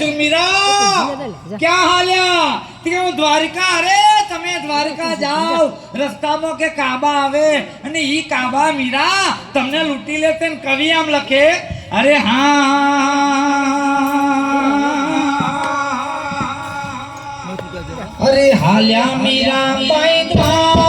છું મીરા! ક્યાં હાલ્યા? તે કે હું દ્વારકા અરે તમે દ્વારકા જાઓ. રસ્તામાં કે કાબા આવે. અને ઈ કાબા મીરા તમને લૂંટી લેશે ને કવિ આમ લખે. અરે હા અરે હાલ્યા મીરા ભાઈ દ્વારી.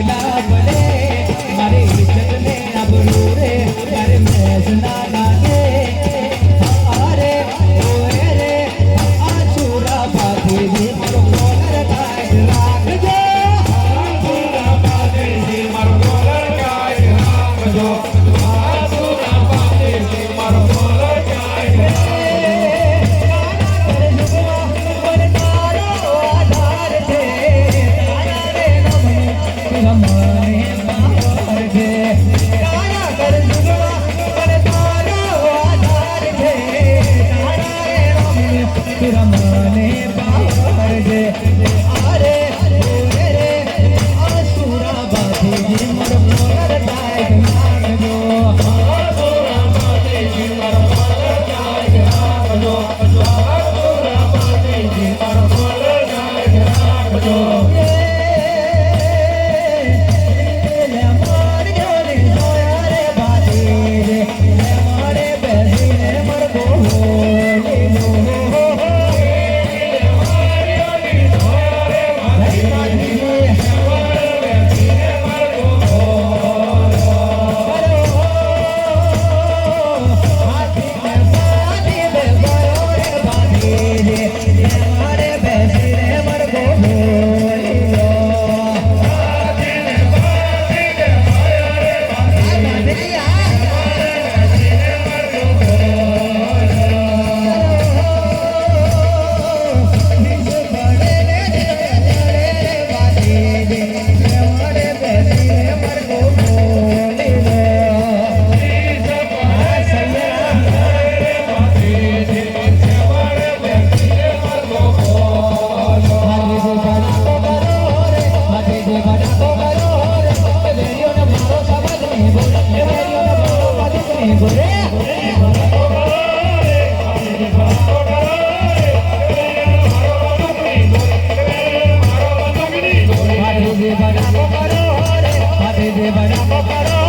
ના બને મારે ઇજ્જત ને આબરૂ રે મારે મેચ ના Papará.